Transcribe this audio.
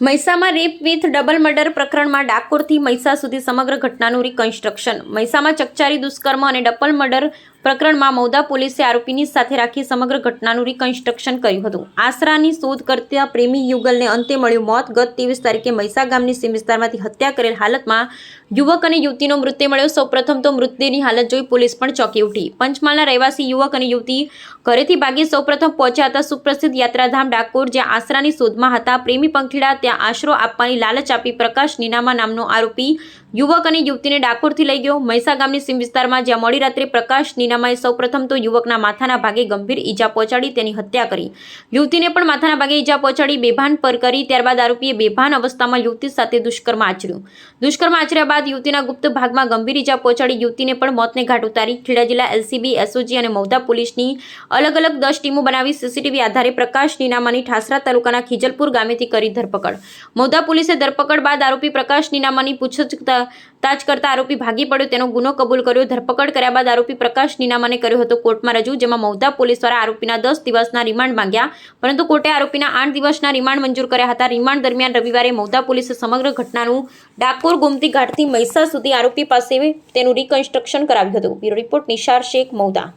મહીસામાં rape with double murder પ્રકરણમાં ડાકોરથી મહીસા સુધી સમગ્ર ઘટનાનું રિકન્સ્ટ્રક્શન મહીસામાં ચકચારી દુષ્કર્મ અને ડબલ મર્ડર પ્રકરણમાં મૌદા પોલીસે આરોપીની સાથે રાખી સમગ્ર ઘટનાનું રિકન્સ્ટ્રક્શન કર્યું હતું. આશરાની શોધ કરતા પ્રેમી યુગલને અંતે મળ્યું મોત. ગત ત્રેવીસ તારીખે મૈસા ગામની સીમ વિસ્તારમાંથી હત્યા કરેલ હાલતમાં યુવક અને યુવતીનો મૃત્યુ મળ્યો. સૌપ્રથમ તો મૃતદેહની હાલત જોઈ પોલીસ પણ ચોંકી ઉઠી. પંચમહાલના રહેવાસી યુવક અને યુવતી ઘરેથી ભાગી સૌપ્રથમ પહોંચ્યા હતા સુપ્રસિદ્ધ યાત્રાધામ ડાકોર, જ્યાં આશરાની શોધમાં હતા. પ્રેમી પંખીડા ત્યાં આશરો આપવાની લાલચ આપી પ્રકાશ નીનામા નામનો આરોપી યુવક અને યુવતીને ડાકોરથી લઈ ગયો. મૈસા ગામની સીમ વિસ્તારમાં જ્યાં મોડી રાત્રે પ્રકાશ નીનામાએ સૌપ્રથમ તો યુવકના માથાના ભાગે ગંભીર ઈજા પહોંચાડી તેની હત્યા કરી. યુવતીને પણ માથાના ભાગે ઈજા પહોંચાડી બેભાન પર કરી ત્યારબાદ આરોપીએ બેભાન અવસ્થામાં યુવતી સાથે દુષ્કર્મ આચર્યું. દુષ્કર્મ આચર્યા બાદ યુવતીના ગુપ્ત ભાગમાં ગંભીર ઈજા પહોંચાડી યુવતીને પણ મોતને ઘાટ ઉતારી. ખેડા જિલ્લા એલસીબી, એસઓજી અને મૌદા પોલીસની અલગ અલગ દસ ટીમો બનાવી સીસીટીવી આધારે પ્રકાશ નીનામાની ઠાસરા તાલુકાના ખીજલપુર ગામેથી કરી ધરપકડ. મૌદા પોલીસે ધરપકડ બાદ આરોપી પ્રકાશ નીનામાની તાજ કરતા આરોપી ભાગી પડ્યો. તેનો ગુનો કબૂલ કર્યો. ધરપકડ કર્યા બાદ આરોપી પ્રકાશ નીનામાને કર્યો હતો કોર્ટમાં રજૂ, જેમાં મૌદા પોલીસ દ્વારા આરોપીના દસ દિવસના રિમાન્ડ માંગ્યા. પરંતુ કોર્ટે આરોપીના આઠ દિવસના રિમાન્ડ મંજૂર કર્યા હતા. રિમાન્ડ દરમિયાન રવિવારે મૌદા પોલીસે સમગ્ર ઘટનાનું ડાકોર ગોમતી ઘાટથી મૈસા સુધી આરોપી પાસે તેનું રિકન્સ્ટ્રક્શન કરાવ્યું હતું. Bureau report Nishar Shaikh Mauda